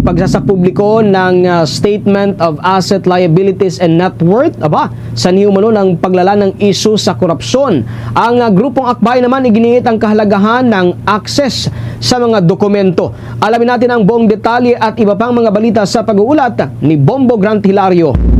pagsasapubliko ng ah, Statement of Asset Liabilities and Net Worth aba, sa umano ng paglala ng isu sa korupsyon. Ang ah, grupong akbay naman iginiit ang kahalagahan ng access sa mga dokumento. Alamin natin ang buong detalye at iba pang mga balita sa pag-uulat ni Bombo Grant Hilario.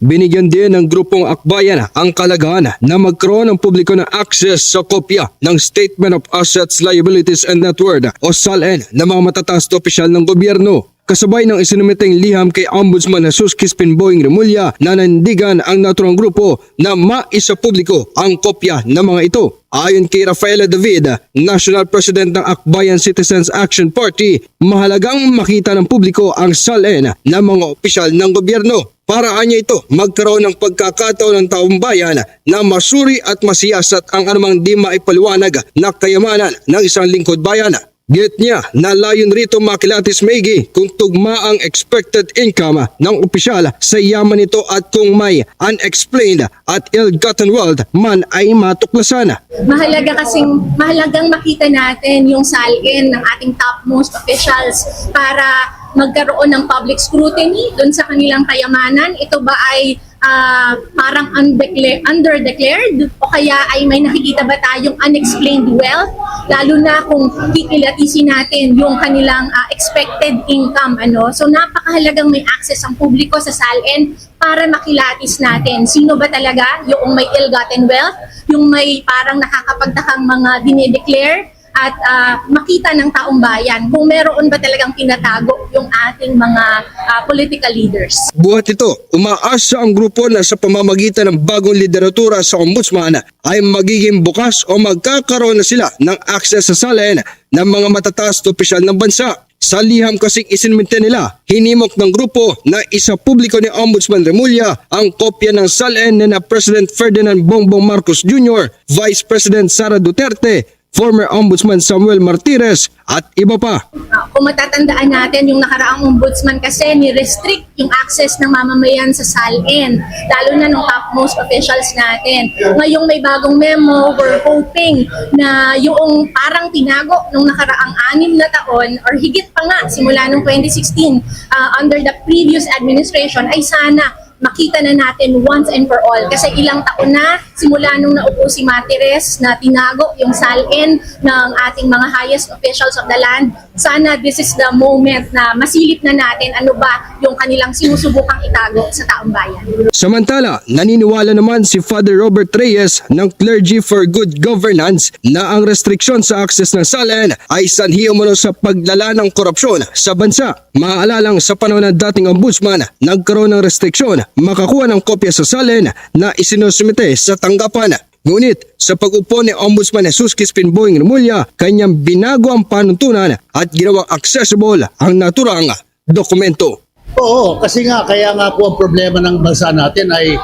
Binigyan din ng grupong akbayan ang kalagahan na magkaroon ng publiko ng access sa kopya ng Statement of Assets, Liabilities and Net Worth o SALN ng mga matataas na opisyal ng gobyerno. Kasabay ng isinumiteng liham kay Ombudsman Jesus Crispin Boying Remulla na nandigan ang naturang grupo na maisa publiko ang kopya ng mga ito. Ayon kay Rafaela David, National President ng Akbayan Citizens Action Party, mahalagang makita ng publiko ang SALN ng mga opisyal ng gobyerno. Para niya ito magkaroon ng pagkakataon ng taong bayan na masuri at masiyasat ang anumang di maipaliwanag na kayamanan ng isang lingkod bayan. Git niya na layon rito makilatis maigi kung tugma ang expected income ng opisyal sa yaman nito at kung may unexplained at ill-gotten wealth man ay matuklasan. mahalaga kasing mahalagang makita natin yung salin ng ating topmost officials para magkaroon ng public scrutiny doon sa kanilang kayamanan. Ito ba ay ah, parang undecla- underdeclared o kaya ay may nakikita ba tayong unexplained wealth? Lalo na kung kikilatisin natin yung kanilang ah, expected income. ano So napakahalagang may access ang publiko sa SALN para makilatis natin sino ba talaga yung may ill-gotten wealth, yung may parang nakakapagtakang mga dinideclare at ah, makita ng taong bayan kung meron ba talagang tinatago yung ating mga ah, political leaders. Buhat ito, umaasa ang grupo na sa pamamagitan ng bagong lideratura sa ombudsman ay magiging bukas o magkakaroon na sila ng access sa salen ng mga matataas na opisyal ng bansa. Sa liham kasing isinmente nila, hinimok ng grupo na isa publiko ni Ombudsman Remulla ang kopya ng salen ni na President Ferdinand Bongbong Marcos Jr., Vice President Sara Duterte, former Ombudsman Samuel Martires at iba pa. Kung matatandaan natin yung nakaraang ombudsman kasi ni-restrict yung access ng mamamayan sa SALN, lalo na ng topmost officials natin. Ngayong may bagong memo, we're hoping na yung parang tinago nung nakaraang anim na taon or higit pa nga simula nung 2016 ah, under the previous administration ay sana makita na natin once and for all. Kasi ilang taon na, simula nung naupo si Matires na tinago yung salin ng ating mga highest officials of the land, sana this is the moment na masilip na natin ano ba yung kanilang sinusubukang itago sa taong bayan. Samantala, naniniwala naman si Father Robert Reyes ng Clergy for Good Governance na ang restriksyon sa access ng salen ay sanhi umano sa paglala ng korupsyon sa bansa. Maalalang sa panahon ng dating ombudsman, nagkaroon ng restriksyon makakuha ng kopya sa salen na isinusumite sa tanggapan. Ngunit sa pag-upo ni Ombudsman Jesus Crispin Boying Remulla, kanyang binago ang panuntunan at ginawang accessible ang naturang dokumento. Oo, kasi nga, kaya nga po ang problema ng bansa natin ay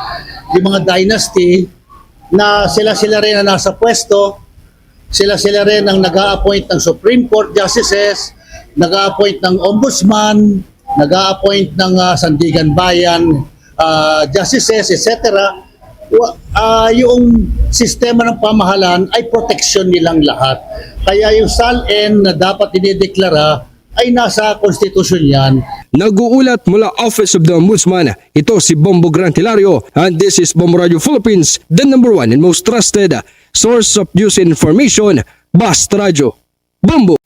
yung mga dynasty na sila-sila rin na nasa pwesto, sila-sila rin ang nag appoint ng Supreme Court Justices, nag appoint ng Ombudsman, nag appoint ng ah, Sandigan Bayan ah, Justices, etc. Wa- ah, yung sistema ng pamahalaan ay proteksyon nilang lahat. Kaya yung SALN na dapat dinideklara ay nasa konstitusyon yan. Nag-uulat mula Office of the Ombudsman. Ito si Bombo Grant Hilario and this is Bombo Radio Philippines, the number one and most trusted source of news information, Bast Radio. Bombo!